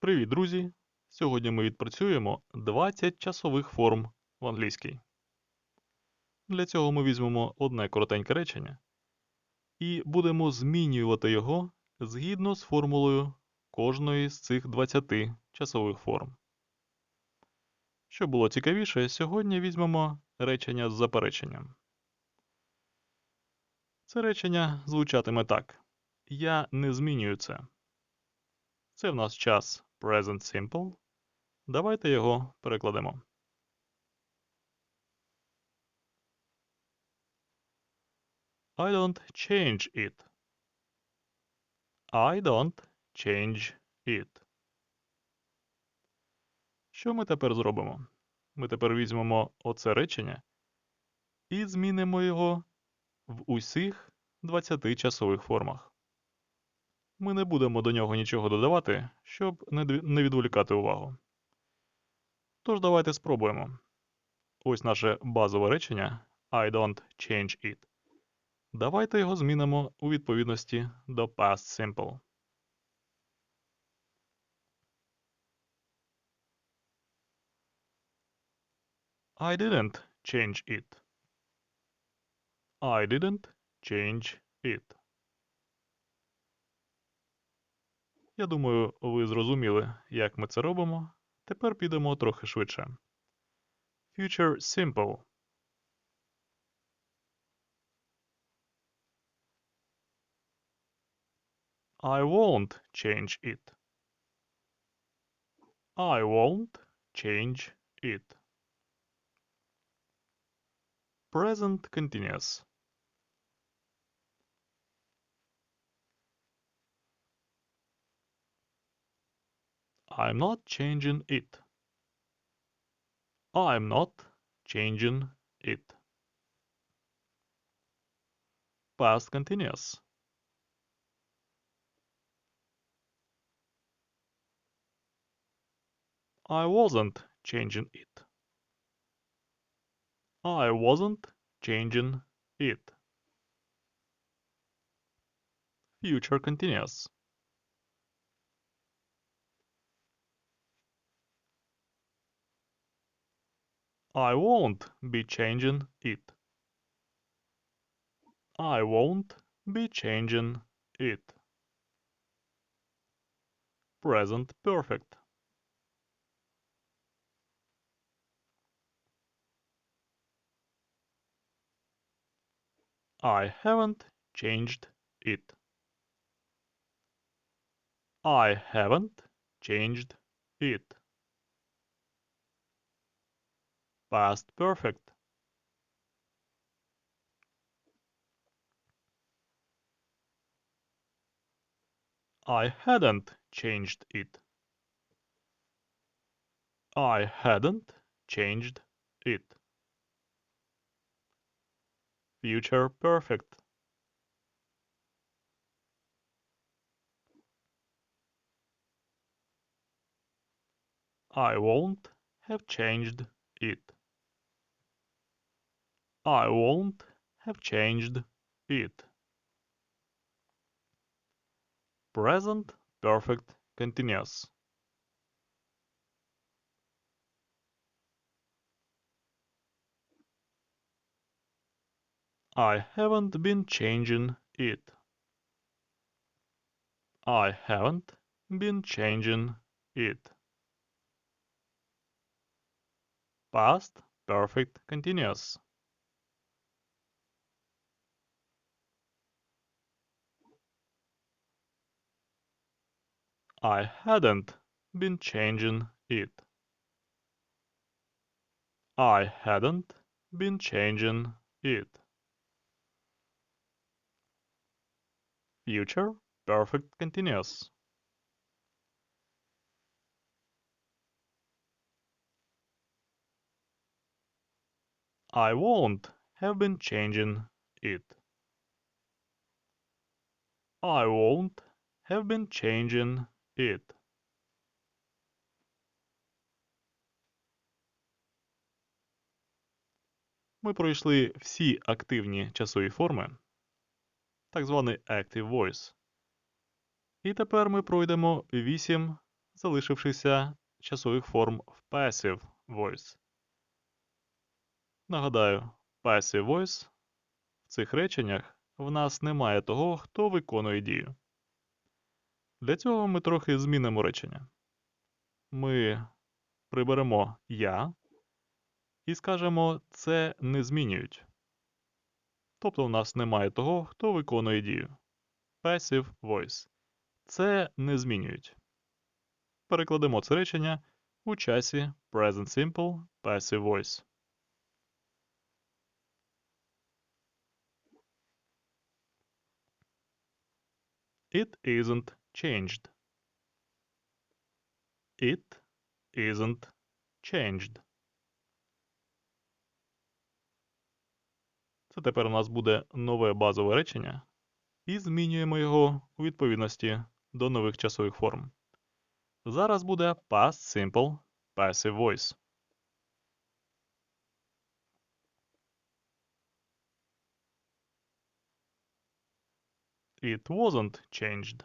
Привіт, друзі! Сьогодні ми відпрацюємо 20 часових форм в англійській. Для цього ми візьмемо одне коротеньке речення і будемо змінювати його згідно з формулою кожної з цих 20 часових форм. Щоб було цікавіше, сьогодні візьмемо речення з запереченням. Це речення звучатиме так: Я не змінюю це. Це в нас час Present Simple. Давайте його перекладемо. I don't change it. I don't change it. Що ми тепер зробимо? Ми тепер візьмемо оце речення і змінимо його в усіх 20 часових формах. Ми не будемо до нього нічого додавати, щоб не відволікати увагу. Тож давайте спробуємо. Ось наше базове речення I don't change it. Давайте його змінимо у відповідності до Past Simple. I didn't change it. I didn't change it. Я думаю, ви зрозуміли, як ми це робимо. Тепер підемо трохи швидше. Future Simple. I won't change it. I won't change it. Present continuous. I'm not changing it. I'm not changing it. Past continuous. I wasn't changing it. I wasn't changing it. Future continuous. I won't be changing it. I won't be changing it. Present perfect. I haven't changed it. I haven't changed it. Past perfect. I hadn't changed it. I hadn't changed it. Future perfect. I won't have changed it. I won't have changed it. Present Perfect Continuous. I haven't been changing it. I haven't been changing it. Past Perfect Continuous. I hadn't been changing it. I hadn't been changing it. Future Perfect Continuous. I won't have been changing it. I won't have been changing it. Ми пройшли всі активні часові форми, так званий Active Voice. І тепер ми пройдемо 8 залишившихся часових форм в passive voice. Нагадаю, passive voice в цих реченнях в нас немає того, хто виконує дію. Для цього ми трохи змінимо речення. Ми приберемо я і скажемо це не змінюють. Тобто в нас немає того, хто виконує дію. Passive voice. Це не змінюють. Перекладемо це речення у часі Present Simple Passive Voice. It isn't changed. It isn't changed. Це тепер у нас буде нове базове речення, і змінюємо його у відповідності до нових часових форм. Зараз буде past simple passive voice. It wasn't changed.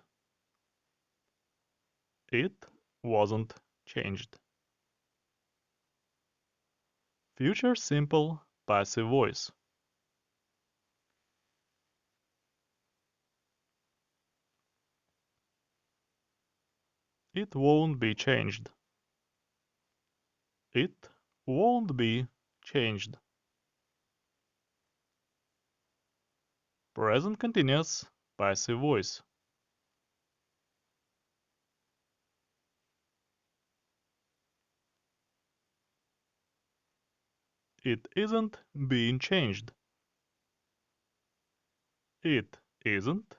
It wasn't changed. Future simple passive voice. It won't be changed. It won't be changed. Present continuous passive voice. It isn't being changed. It isn't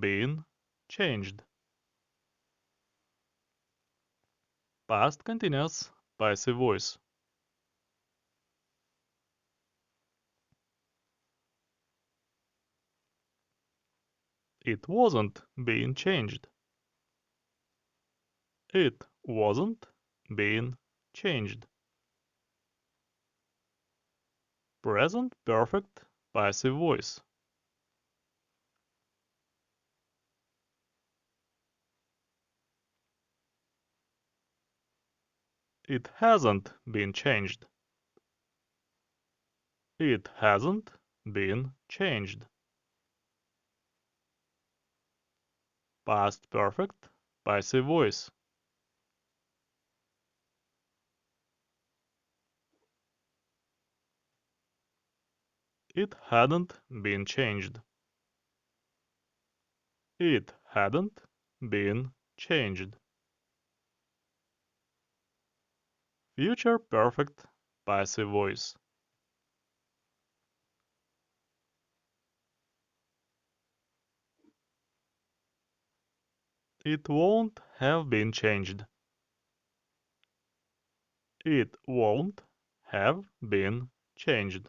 being changed. Past continuous passive voice. It wasn't being changed. It wasn't being changed. Present perfect passive voice. It hasn't been changed. It hasn't been changed. Past perfect passive voice. It hadn't been changed. It hadn't been changed. Future perfect passive voice. It won't have been changed. It won't have been changed.